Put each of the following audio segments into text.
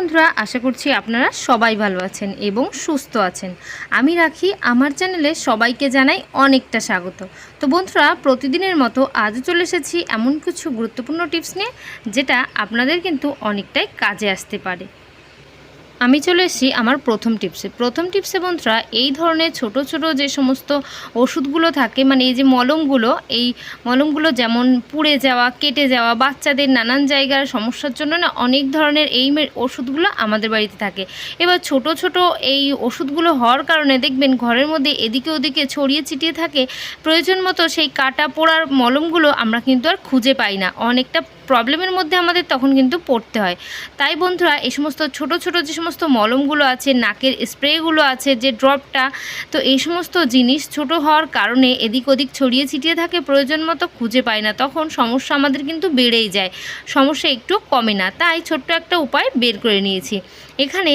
বন্ধুরা, আশা করছি আপনারা সবাই ভালো আছেন এবং সুস্থ আছেন। আমি রাখি, আমার চ্যানেলে সবাইকে জানাই অনেকটা স্বাগত। তো বন্ধুরা, প্রতিদিনের মতো আজ চলে এসেছি এমন কিছু গুরুত্বপূর্ণ টিপস নিয়ে, যেটা আপনাদের কিন্তু অনেকটাই কাজে আসতে পারে। আমি চলে এসেছি আমার প্রথম টিপসে। প্রথম টিপসে বন্ধুরা, এই ধরনের ছোট ছোট যে সমস্ত ওষুধগুলো থাকে মানে এই যে মলমগুলো, এই মলমগুলো যেমন পুড়ে যাওয়া, কেটে যাওয়া, বাচ্চাদের নানান জায়গার সমস্যার জন্য না অনেক ধরনের এই ওষুধগুলো আমাদের বাড়িতে থাকে। এবার ছোট ছোট এই ওষুধগুলো হওয়ার কারণে দেখবেন ঘরের মধ্যে এদিকে ওদিকে ছড়িয়ে ছিটিয়ে থাকে, প্রয়োজন মতো সেই কাটা পোড়ার মলমগুলো আমরা কিন্তু আর খুঁজে পাই না। অনেকটা প্রবলেমের মধ্যে আমাদের তখন কিন্তু পড়তে হয়। তাই বন্ধুরা, এই সমস্ত ছোট ছোট যে সমস্ত মলমগুলো আছে, নাকের স্প্রেগুলো আছে, যে ড্রপটা, তো এই সমস্ত জিনিস ছোট হওয়ার কারণে এদিক ওদিক ছড়িয়ে ছিটিয়ে থাকে, প্রয়োজন মতো খুঁজে পায় না। তখন সমস্যা আমাদের কিন্তু বেড়েই যায়। সমস্যা একটু কমে না। তাই ছোট্ট একটা উপায় বের করে নিয়েছি। এখানে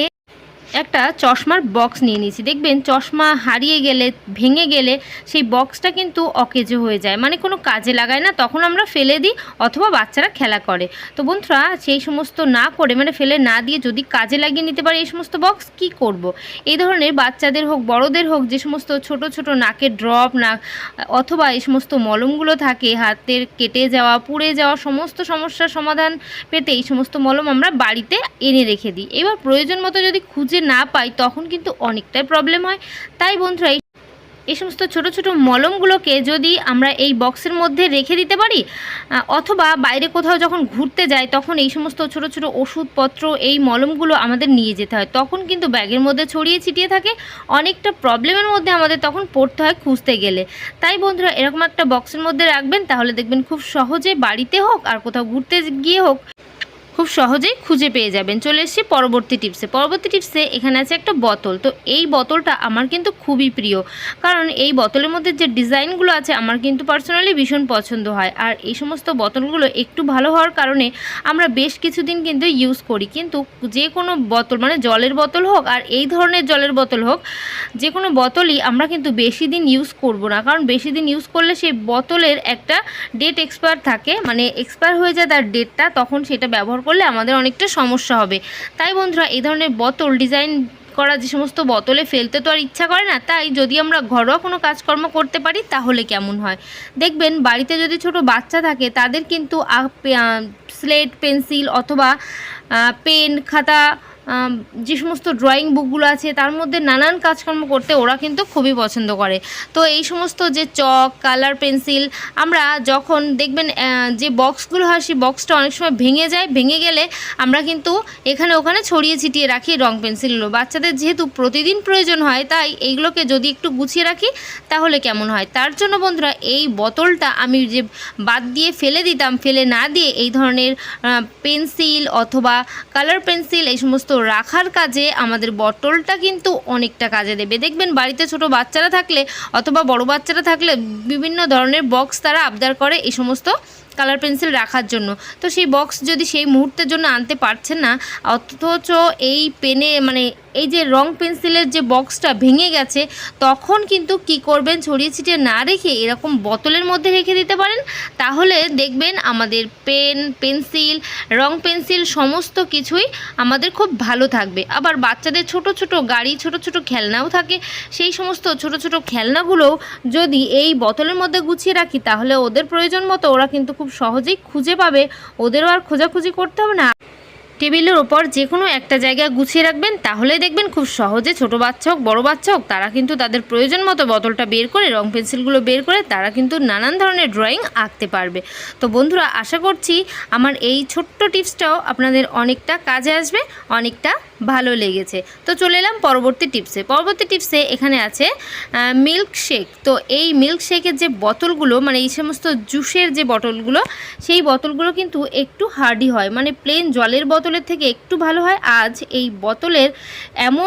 একটা চশমার বক্স নিয়ে নিয়েছি। দেখবেন চশমা হারিয়ে গেলে, ভেঙে গেলে সেই বক্সটা কিন্তু অকেজো হয়ে যায়। মানে কোনো কাজে লাগায় না, তখন আমরা ফেলে দিই অথবা বাচ্চারা খেলা করে। তো বন্ধুরা, সেই সমস্ত না করে মানে ফেলে না দিয়ে যদি কাজে লাগিয়ে নিতে পারি এই সমস্ত বক্স কি করব। এই ধরনের বাচ্চাদের হোক, বড়দের হোক, যে সমস্ত ছোট ছোট নাকের ড্রপ না, অথবা এই সমস্ত মলমগুলো থাকে, হাতের কেটে যাওয়া, পুড়ে যাওয়া সমস্ত সমস্যার সমাধান পেতে এই সমস্ত মলম আমরা বাড়িতে এনে রেখে দিই। এবার প্রয়োজন মতো যদি খুঁজে না পাই, তখন কিন্তু অনেকটাই প্রবলেম হয়। তাই বন্ধুরা, এই এই সমস্ত ছোট ছোট মলমগুলোকে যদি আমরা এই বক্সের মধ্যে রেখে দিতে পারি অথবা বাইরে কোথাও যখন ঘুরতে যাই, তখন এই সমস্ত ছোট ছোট ওষুধপত্র, এই মলমগুলো আমাদের নিয়ে যেতে হয়। তখন কিন্তু ব্যাগের মধ্যে ছড়িয়ে ছিটিয়ে থাকে, অনেকটা প্রবলেমের মধ্যে আমাদের তখন পড়তে হয় খুঁজতে গেলে। তাই বন্ধুরা, এরকম একটা বক্সের মধ্যে রাখবেন, তাহলে দেখবেন খুব সহজে বাড়িতে হোক, আর কোথাও ঘুরতে গিয়ে হোক খুব সহজেই খুঁজে পেয়ে যাবেন। চলে এসেছি পরবর্তী টিপসে পরবর্তী টিপসে এখানে আছে একটা বোতল। তো এই বোতলটা আমার কিন্তু খুবই প্রিয়। কারণ এই বোতলের মধ্যে যে ডিজাইনগুলো আছে, আমার কিন্তু পার্সোনালি ভীষণ পছন্দ হয়। আর এই সমস্ত বোতলগুলো একটু ভালো হওয়ার কারণে আমরা বেশ কিছুদিন কিন্তু ইউজ করি। কিন্তু যে কোনো বোতল মানে জলের বোতল হোক আর এই ধরনের জলের বোতল হোক, যে কোনো বোতলই আমরা কিন্তু বেশি দিন ইউজ করব না। কারণ বেশি দিন ইউজ করলে সেই বোতলের একটা ডেট এক্সপায়ার থাকে। মানে এক্সপায়ার হয়ে যায় তার ডেটটা তখন সেটা ব্যবহার করলে আমাদের অনেকটা সমস্যা হবে। তাই বন্ধুরা, এই ধরনের বোতল ডিজাইন করা যে সমস্ত বোতলে ফেলতে তো আর ইচ্ছা করে না, তাই যদি আমরা ঘরোয়া কোনো কাজকর্ম করতে পারি, তাহলে কেমন হয়? দেখবেন বাড়িতে যদি ছোট বাচ্চা থাকে, তাদের কিন্তু স্লেট পেন্সিল অথবা পেন খাতা যে সমস্ত ড্রয়িং বুকগুলো আছে, তার মধ্যে নানান কাজকর্ম করতে ওরা কিন্তু খুবই পছন্দ করে। তো এই সমস্ত যে চক কালার পেন্সিল আমরা যখন দেখবেন যে বক্সগুলো হয়, সেই বক্সটা অনেক সময় ভেঙে যায়। ভেঙে গেলে আমরা কিন্তু এখানে ওখানে ছড়িয়ে ছিটিয়ে রাখি রং পেন্সিলগুলো বাচ্চাদের যেহেতু প্রতিদিন প্রয়োজন হয়, তাই এইগুলোকে যদি একটু গুছিয়ে রাখি, তাহলে কেমন হয়? তার জন্য বন্ধুরা, এই বোতলটা আমি যে বাদ দিয়ে ফেলে দিতাম, ফেলে না দিয়ে এই ধরনের পেন্সিল অথবা কালার পেন্সিল এই সমস্ত রাখার কাজে আমাদের বটলটা কিন্তু অনেকটা কাজে দেবে। দেখবেন বাড়িতে ছোট বাচ্চারা থাকলে অথবা বড় বাচ্চারা থাকলে বিভিন্ন ধরনের বক্স তারা আবদার করে এই সমস্ত কালার পেন্সিল রাখার জন্য। তো সেই বক্স যদি সেই মুহূর্তের জন্য আনতে পারছেন না, অথচ এই পেনে মানে এই যে রং পেন্সিলের যে বক্সটা ভেঙে গেছে, তখন কিন্তু কি করবেন? ছড়িয়ে ছিটিয়ে না রেখে এরকম বোতলের মধ্যে রেখে দিতে পারেন। তাহলে দেখবেন আমাদের পেন, পেন্সিল, রং পেন্সিল সমস্ত কিছুই আমাদের খুব ভালো থাকবে। আবার বাচ্চাদের ছোট ছোট গাড়ি, ছোট ছোট খেলনাও থাকে। সেই সমস্ত ছোট ছোট খেলনাগুলোও যদি এই বোতলের মধ্যে গুছিয়ে রাখি, তাহলে ওদের প্রয়োজন মতো ওরা কিন্তু খুব সহজেই খুঁজে পাবে। ওদেরও আর খোঁজাখুঁজি করতে হবে না। টেবিলের ওপর যে কোনো একটা জায়গায় গুছিয়ে রাখবেন তাহলে দেখবেন খুব সহজে ছোট বাচ্চা হোক, বড় বাচ্চা হোক, তারা কিন্তু তাদের প্রয়োজন মতো বোতলটা বের করে, রং পেন্সিলগুলো বের করে তারা কিন্তু নানান ধরনের ড্রয়িং আঁকতে পারবে। তো বন্ধুরা, আশা করছি আমার এই ছোট্ট টিপসটাও আপনাদের অনেকটা কাজে আসবে, অনেকটা ভালো লেগেছে। তো চলে এলাম পরবর্তী টিপসে পরবর্তী টিপসে এখানে আছে মিল্কশেক তো এই মিল্কশেকের যে বোতলগুলো মানে এই সমস্ত জুসের যে বোতলগুলো সেই বোতলগুলো কিন্তু একটু হার্ডি হয়। মানে প্লেন জলের বোতলের থেকে একটু ভালো হয়। আজ এই বোতলের এমন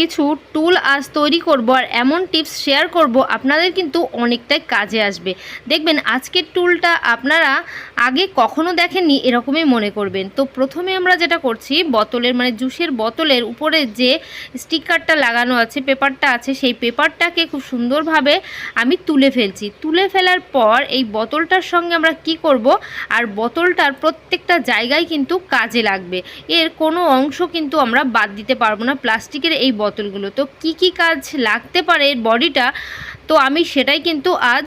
কিছু টুল আজ তৈরি করব আর এমন টিপস শেয়ার করব আপনাদের কিন্তু অনেকটাই কাজে আসবে। দেখবেন আজকের টুলটা আপনারা আগে কখনো দেখেননি এরকমই মনে করবেন। তো প্রথমে আমরা যেটা করছি, বোতলের মানে জুসের বোতলের উপরে যে স্টিকারটা লাগানো আছে, পেপারটা আছে, সেই পেপারটাকে খুব সুন্দরভাবে আমি তুলে ফেলছি। তুলে ফেলার পর এই বোতলটার সঙ্গে আমরা কি করব? আর বোতলটার প্রত্যেকটা জায়গায় কিন্তু কাজে লাগবে। এর কোনো অংশ কিন্তু আমরা বাদ দিতে পারব না। প্লাস্টিকের এই বোতলগুলো তো কি কি কাজ লাগতে পারে এর বডিটা, তো আমি সেটাই কিন্তু আজ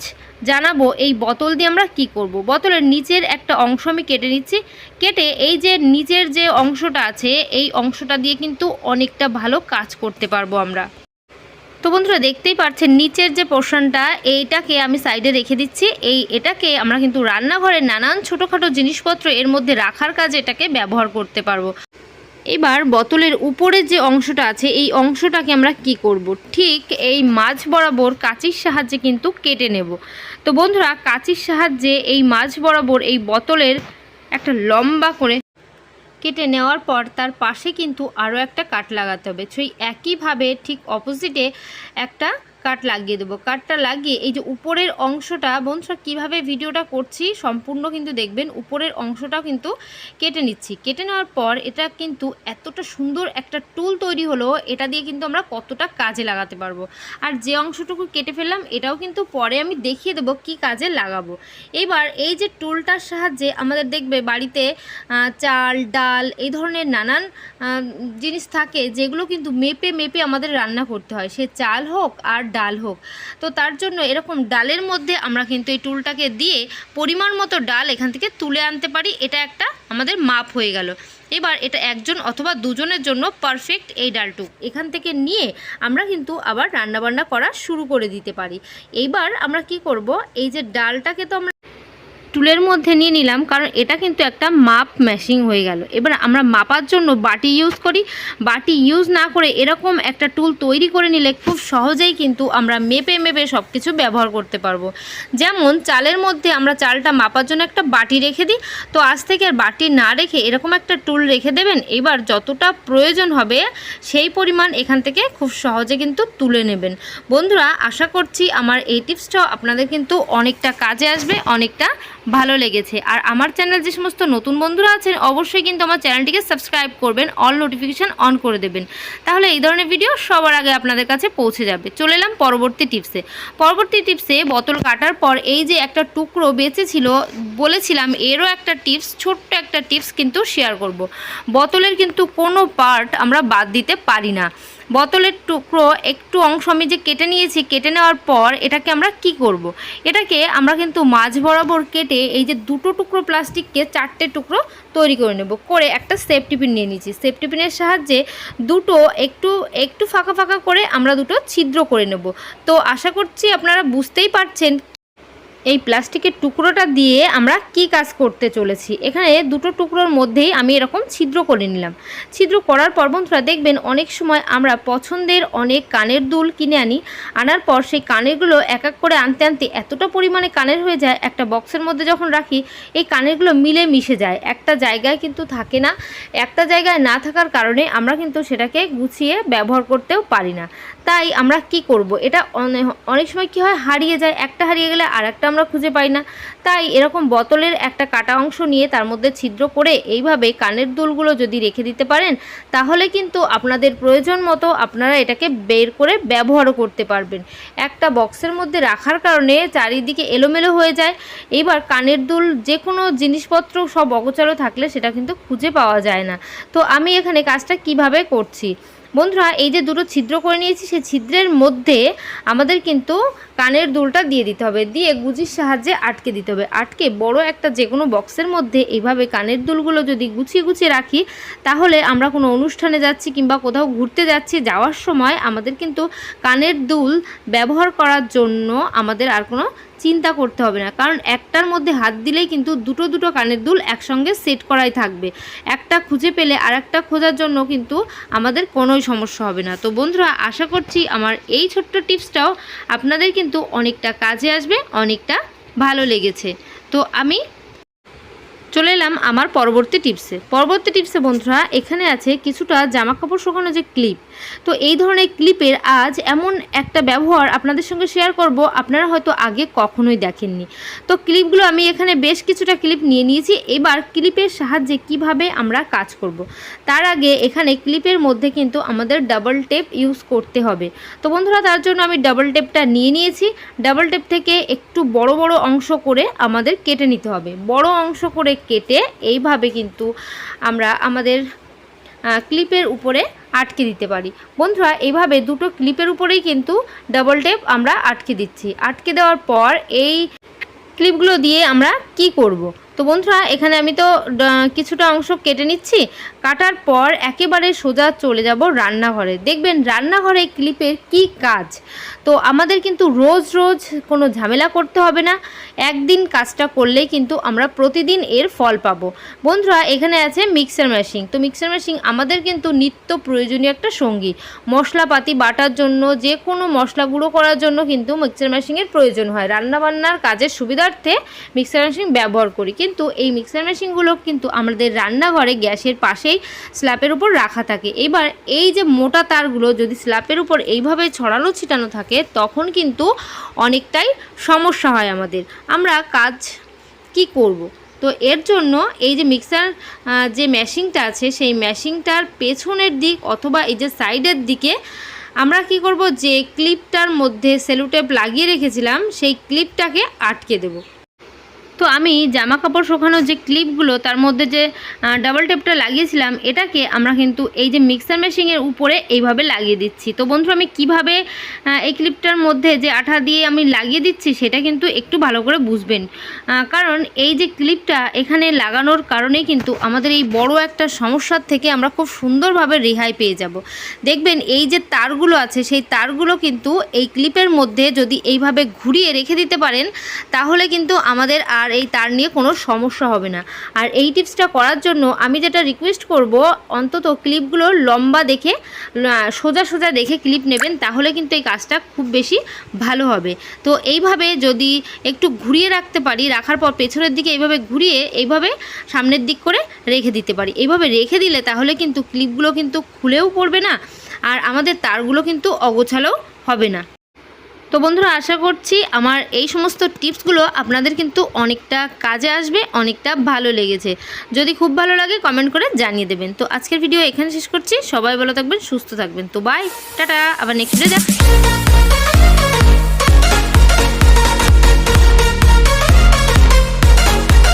জানাব এই বোতল দিয়ে আমরা কি করব। বোতলের নিচের একটা অংশ আমি কেটে নিচ্ছি। কেটে এই যে নিচের যে অংশটা আছে, এই অংশটা দিয়ে কিন্তু অনেকটা ভালো কাজ করতে পারব আমরা। তো বন্ধুরা, দেখতেই পাচ্ছেন নিচের যে পোর্শনটা, এইটাকে আমি সাইডে রেখে দিচ্ছি। এই এটাকে আমরা কিন্তু রান্নাঘরে নানান ছোটোখাটো জিনিসপত্র এর মধ্যে রাখার কাজে এটাকে ব্যবহার করতে পারব। এবার বোতলের উপরের যে অংশটা আছে, এই অংশটাকে আমরা কি করব। ঠিক এই মাছ বরাবর কাঁচির সাহায্যে কিন্তু কেটে নেব তো বন্ধুরা, কাঁচির সাহায্যে এই মাছ বরাবর এই বোতলের একটা লম্বা করে কেটে নেওয়ার পর তার পাশে কিন্তু আরও একটা কাট লাগাতে হবে সেই একইভাবে ঠিক অপোজিটে একটা কাট লাগিয়ে দেবো। কাটটা লাগিয়ে এই যে উপরের অংশটা বন্ধুরা কীভাবে ভিডিওটা করছি সম্পূর্ণ কিন্তু দেখবেন, উপরের অংশটাও কিন্তু কেটে নিচ্ছি। কেটে নেওয়ার পর এটা কিন্তু এতটা সুন্দর একটা টুল তৈরি হলো, এটা দিয়ে কিন্তু আমরা কতটা কাজে লাগাতে পারব। আর যে অংশটুকু কেটে ফেললাম, এটাও কিন্তু পরে আমি দেখিয়ে দেবো কি কাজে লাগাবো। এবার এই যে টুলটার সাহায্যে আমাদের দেখবে বাড়িতে চাল, ডাল এই ধরনের নানান জিনিস থাকে, যেগুলো কিন্তু মেপে মেপে আমাদের রান্না করতে হয়। সে চাল হোক আর ডাল হোক। তো তার জন্য এরকম ডালের মধ্যে আমরা কিন্তু এই টুলটাকে দিয়ে পরিমাণ মতো ডাল এখান থেকে তুলে আনতে পারি। এটা একটা আমাদের মাপ হয়ে গেল। এবার এটা একজন অথবা দুজনের জন্য পারফেক্ট এই ডালটুক। এখান থেকে নিয়ে আমরা কিন্তু আবার রান্নাবান্না করা শুরু করে দিতে পারি। এইবার আমরা কি করব? এই যে ডালটাকে তো আমরা টুলের মধ্যে নিয়ে নিলাম, কারণ এটা কিন্তু একটা মাপ ম্যাশিং হয়ে গেল। এবার আমরা মাপার জন্য বাটি ইউজ করি। বাটি ইউজ না করে এরকম একটা টুল তৈরি করে নিলে খুব সহজেই কিন্তু আমরা মেপে মেপে সব কিছু ব্যবহার করতে পারব। যেমন চালের মধ্যে আমরা চালটা মাপার জন্য একটা বাটি রেখে দিই। তো আজ থেকে আর বাটি না রেখে এরকম একটা টুল রেখে দেবেন। এবার যতটা প্রয়োজন হবে সেই পরিমাণ এখান থেকে খুব সহজে কিন্তু তুলে নেবেন। বন্ধুরা, আশা করছি আমার এই টিপসটাও আপনাদের কিন্তু অনেকটা কাজে আসবে, অনেকটা ভালো লেগেছে। আর আমার চ্যানেল যে সমস্ত নতুন বন্ধুরা আছেন, অবশ্যই কিন্তু আমার চ্যানেলটিকে সাবস্ক্রাইব করবেন অল নোটিফিকেশান অন করে দেবেন। তাহলে এই ধরনের ভিডিও সবার আগে আপনাদের কাছে পৌঁছে যাবে। চলে এলাম পরবর্তী টিপসে পরবর্তী টিপসে বোতল কাটার পর এই যে একটা টুকরো বেঁচে ছিল বলেছিলাম এরও একটা টিপস ছোট্ট একটা টিপস কিন্তু শেয়ার করব। বোতলের কিন্তু কোনো পার্ট আমরা বাদ দিতে পারি না। বোতলের টুকরো একটু অংশ আমি যে কেটে নিয়েছি, কেটে নেওয়ার পর এটাকে আমরা কি করব। এটাকে আমরা কিন্তু মাঝ বরাবর কেটে এই যে দুটো টুকরো প্লাস্টিককে চারটে টুকরো তৈরি করে নেব। করে একটা সেফ টিফিন নিয়ে নিয়েছি। সেফ টিফিনের সাহায্যে দুটো একটু একটু ফাঁকা ফাঁকা করে আমরা দুটো ছিদ্র করে নেব। তো আশা করছি আপনারা বুঝতেই পারছেন এই প্লাস্টিকের টুকরোটা দিয়ে আমরা কি কাজ করতে চলেছি? এখানে দুটো টুকরোর মধ্যেই আমি এরকম ছিদ্র করে নিলাম। ছিদ্র করার পর বন্ধুরা দেখবেন অনেক সময় আমরা পছন্দের অনেক কানের দুল কিনে আনি। আনার পর সেই কানেরগুলো এক এক করে আনতে আনতে এতটা পরিমাণে কানের হয়ে যায়, একটা বক্সের মধ্যে যখন রাখি, এই কানেরগুলো মিলে মিশে যায়। একটা জায়গায় কিন্তু থাকে না, একটা জায়গায় না থাকার কারণে আমরা কিন্তু সেটাকে গুছিয়ে ব্যবহার করতেও পারি না। তাই আমরা কি করব? এটা অনে- অনেক সময় কি হয়, হারিয়ে যায়। একটা হারিয়ে গেলে আর একটা আমরা খুঁজে পাই না। তাই এরকম বোতলের একটা কাটা অংশ নিয়ে তার মধ্যে ছিদ্র করে এইভাবে কানের দুলগুলো যদি রেখে দিতে পারেন, তাহলে কিন্তু আপনাদের প্রয়োজন মতো আপনারা এটাকে বের করে ব্যবহারও করতে পারবেন। একটা বক্সের মধ্যে রাখার কারণে চারিদিকে এলোমেলো হয়ে যায়। এইবার কানের দুল যে কোনো জিনিসপত্র সব অগোচারও থাকলে সেটা কিন্তু খুঁজে পাওয়া যায় না। তো আমি এখানে কাজটা কীভাবে করছি? বন্ধুরা এই যে দুটো ছিদ্র করে নিয়েছি সেই ছিদ্রের মধ্যে আমাদের কিন্তু কানের দুলটা দিয়ে দিতে হবে। দিয়ে গুজির সাহায্যে আটকে দিতে হবে। আটকে বড় একটা যে কোনো বক্সের মধ্যে এইভাবে কানের দুলগুলো যদি গুছিয়ে গুছিয়ে রাখি, তাহলে আমরা কোনো অনুষ্ঠানে যাচ্ছি কিংবা কোথাও ঘুরতে যাচ্ছি, যাওয়ার সময় আমাদের কিন্তু কানের দুল ব্যবহার করার জন্য আমাদের আর কোনো চিন্তা করতে হবে না। কারণ একটার মধ্যে হাত দিলেই কিন্তু দুটো দুটো কানের দুল একসঙ্গে সেট করাই থাকবে। একটা খুঁজে পেলে আর একটা খোঁজার জন্য কিন্তু আমাদের কোনোই সমস্যা হবে না। তো বন্ধুরা, আশা করছি আমার এই ছোট্ট টিপসটাও আপনাদের কিন্তু অনেকটা কাজে আসবে, অনেকটা ভালো লেগেছে। তো আমি চলে এলাম আমার পরবর্তী টিপসে। পরবর্তী টিপসে বন্ধুরা, এখানে আছে কিছুটা জামা কাপড় শুকানো যে ক্লিপ তো এই ধরনের ক্লিপের আজ এমন একটা ব্যবহার আপনাদের সঙ্গে শেয়ার করব, আপনারা হয়তো আগে কখনোই দেখেননি। তো ক্লিপগুলো আমি এখানে বেশ কিছুটা ক্লিপ নিয়ে নিয়েছি। এবার ক্লিপের সাহায্যে কীভাবে আমরা কাজ করব। তার আগে এখানে ক্লিপের মধ্যে কিন্তু আমাদের ডাবল টেপ ইউজ করতে হবে। তো বন্ধুরা, তার জন্য আমি ডাবল টেপটা নিয়ে নিয়েছি। ডাবল টেপ থেকে একটু বড় বড় অংশ করে আমাদের কেটে নিতে হবে। বড় অংশ করে কেটে এইভাবে কিন্তু আমরা আমাদের ক্লিপের উপরে আটকে দিতে পারি বন্ধুরা, এইভাবে দুটো ক্লিপের উপরেই কিন্তু ডাবল টেপ আমরা আটকে দিচ্ছি আটকে দেওয়ার পর এই ক্লিপগুলো দিয়ে আমরা কি করব। তো বন্ধুরা, এখানে আমি তো কিছুটা অংশ কেটে নিচ্ছি। কাটার পর একেবারে সোজা চলে যাব রান্নাঘরে। দেখবেন রান্নাঘরে ক্লিপের কি কাজ? তো আমাদের কিন্তু রোজ রোজ কোনো ঝামেলা করতে হবে না। একদিন কাজটা করলেই কিন্তু আমরা প্রতিদিন এর ফল পাবো। বন্ধুরা, এখানে আছে মিক্সার মেশিন। তো মিক্সার মেশিন আমাদের কিন্তু নিত্য প্রয়োজনীয় একটা সঙ্গী। মশলাপাতি বাটার জন্য, যে কোনো মশলা গুঁড়ো করার জন্য কিন্তু মিক্সার মেশিনের প্রয়োজন হয়। রান্নাবান্নার কাজের সুবিধার্থে মিক্সার মেশিন ব্যবহার করি। কিন্তু এই মিক্সার মেশিনগুলো কিন্তু আমাদের রান্নাঘরে গ্যাসের পাশেই স্ল্যাপের উপর রাখা থাকে। এবার এই যে মোটা তারগুলো যদি স্ল্যাপের উপর এইভাবে ছড়ানো ছিটানো থাকে, তখন কিন্তু অনেকটাই সমস্যা হয় আমাদের। আমরা কাজ কি করব। তো এর জন্য এই যে মিক্সার যে মেশিনটা আছে, সেই মেশিনটার পেছনের দিক অথবা এই যে সাইডের দিকে আমরা কি করব? যে ক্লিপটার মধ্যে সেলুটেপ লাগিয়ে রেখেছিলাম, সেই ক্লিপটাকে আটকে দেব। তো আমি জামা কাপড় শুকানোর যে ক্লিপগুলো তার মধ্যে যে ডাবল টেপটা লাগিয়েছিলাম, এটাকে আমরা কিন্তু এই যে মিক্সার মেশিনের উপরে এইভাবে লাগিয়ে দিচ্ছি। তো বন্ধু, আমি কীভাবে এই ক্লিপটার মধ্যে যে আঠা দিয়ে আমি লাগিয়ে দিচ্ছি, সেটা কিন্তু একটু ভালো করে বুঝবেন। কারণ এই যে ক্লিপটা এখানে লাগানোর কারণেই কিন্তু আমাদের এই বড় একটা সমস্যার থেকে আমরা খুব সুন্দরভাবে রেহাই পেয়ে যাব। দেখবেন, এই যে তারগুলো আছে, সেই তারগুলো কিন্তু এই ক্লিপের মধ্যে যদি এইভাবে ঘুরিয়ে রেখে দিতে পারেন, তাহলে কিন্তু আমাদের আর এই তার নিয়ে কোনো সমস্যা হবে না। আর এই টিপসটা করার জন্য আমি যেটা রিকোয়েস্ট করব, অন্তত ক্লিপগুলো লম্বা দেখে সোজা সোজা দেখে ক্লিপ নেবেন, তাহলে কিন্তু এই কাজটা খুব বেশি ভালো হবে। তো এইভাবে যদি একটু ঘুরিয়ে রাখতে পারি, রাখার পর পেছনের দিকে এইভাবে ঘুরিয়ে এইভাবে সামনের দিক করে রেখে দিতে পারি। এইভাবে রেখে দিলে তাহলে কিন্তু ক্লিপগুলো কিন্তু খুলেও পড়বে না, আর আমাদের তারগুলো কিন্তু অগোছালোও হবে না। তো বন্ধুরা, আশা করছি আমার এই সমস্ত টিপসগুলো আপনাদের কিন্তু অনেকটা কাজে আসবে, অনেকটা ভালো লেগেছে। যদি খুব ভালো লাগে কমেন্ট করে জানিয়ে দেবেন। তো আজকের ভিডিও এখানে শেষ করছি। সবাই ভালো থাকবেন, সুস্থ থাকবেন। তো বাই টাটা। আবার নেক্সট ডে